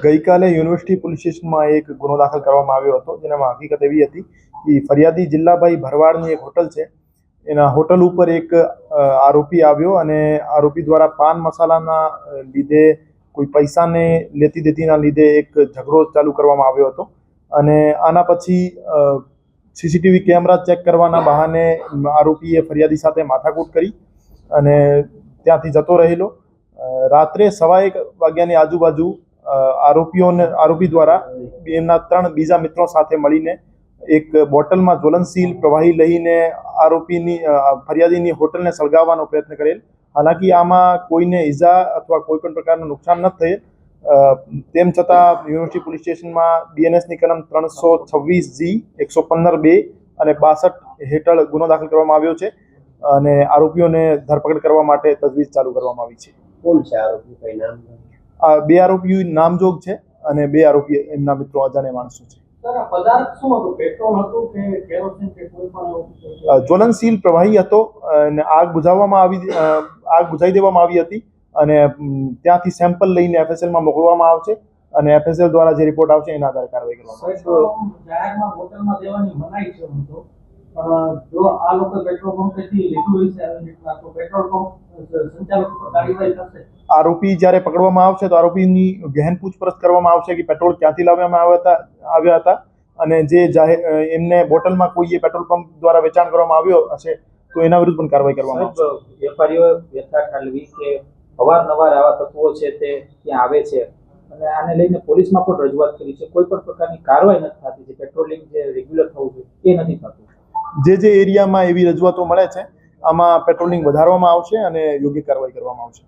ગઈકાલે university police સ્ટેશનમાં એક ગુનો દાખલ કરવામાં આવ્યો હતો. જેનામાં હકીકત એવી હતી કે ફરિયાદી જિલ્લાભાઈ ભરવાડની એક હોટલ છે. એના હોટલ ઉપર એક આરોપી આવ્યો અને આરોપી દ્વારા પાન મસાલાના લીધે કોઈ પૈસાને લેતી દેતીના લીધે એક ઝઘડો ચાલુ કરવામાં આવ્યો હતો. અને આના પછી સીસીટીવી કેમેરા ચેક કરવાના બહાને આરોપીએ ફરિયાદી સાથે માથાકૂટ કરી અને ત્યાંથી જતો રહેલો. રાત્રે સવા એક વાગ્યાની આજુબાજુ આરોપીઓને આરોપી દ્વારા એમના ત્રણ બીજા મિત્રો સાથે મળીને એક બોટલમાં જ્વલનશીલ પ્રવાહી લઈને આરોપીની ફરિયાદીની હોટલને સળગાવવાનો પ્રયત્ન કરેલ. હાલાકી આમાં કોઈને ઈજા અથવા કોઈ પણ પ્રકારનું નુકસાન ન થયેલ તેમ છતાં યુનિવર્સિટી પોલીસ સ્ટેશનમાં બીએનએસની કલમ ત્રણસો છવ્વીસ જી, એકસો પંદર બે અને બાસઠ હેઠળ ગુનો દાખલ કરવામાં આવ્યો છે અને આરોપીઓને ધરપકડ કરવા માટે તજવીજ ચાલુ કરવામાં આવી છે. કોણ છે આરોપી? કઈ નામ? આ બે આરોપીઓ નામજોગ છે અને બે આરોપી એમના મિત્રો અજાણ્યા માણસો છે. જ્વલનશીલ પ્રવાહી હતો અને આગ બુઝાવવામાં આવી આગ બુઝાવી દેવામાં આવી હતી અને ત્યાંથી સેમ્પલ લઈને એફએસએલમાં મોકલવામાં આવશે અને એફએસએલ દ્વારા જે રિપોર્ટ આવશે એના આધારે કાર્યવાહી કરવામાં આવશે. જો આ લોકો પંપેથી લીધું આવી રીતના તો પેટ્રોલ પંપ સંચાલક કાર્યવાહી થશે. આરોપી જ્યારે પકડવામાં આવશે તો આરોપીની ગહેન પૂછપરછ કરવામાં આવશે કે પેટ્રોલ ક્યાંથી લાવવામાં આવ્યા હતા આવ્યા હતા અને જે જાહેર એમને બોટલમાં કોઈએ પેટ્રોલ પંપ દ્વારા વેચાણ કરવામાં આવ્યો હશે તો એના વિરુદ્ધ પણ કાર્યવાહી કરવામાં આવશે. વેપારીઓ વ્યથા ઠાલવી કે અવારનવાર આવા તત્વો છે તે ત્યાં આવે છે અને આને લઈને પોલીસમાં પણ રજૂઆત કરી છે. કોઈ પણ પ્રકારની કાર્યવાહી નથી થતી જે પેટ્રોલિંગ જે રેગ્યુલર થવું જોઈએ એ નથી થતું. જે જે એરિયામાં એવી રજૂઆતો મળે છે આમાં પેટ્રોલિંગ વધારવામાં આવશે અને યોગ્ય કાર્યવાહી કરવામાં આવશે.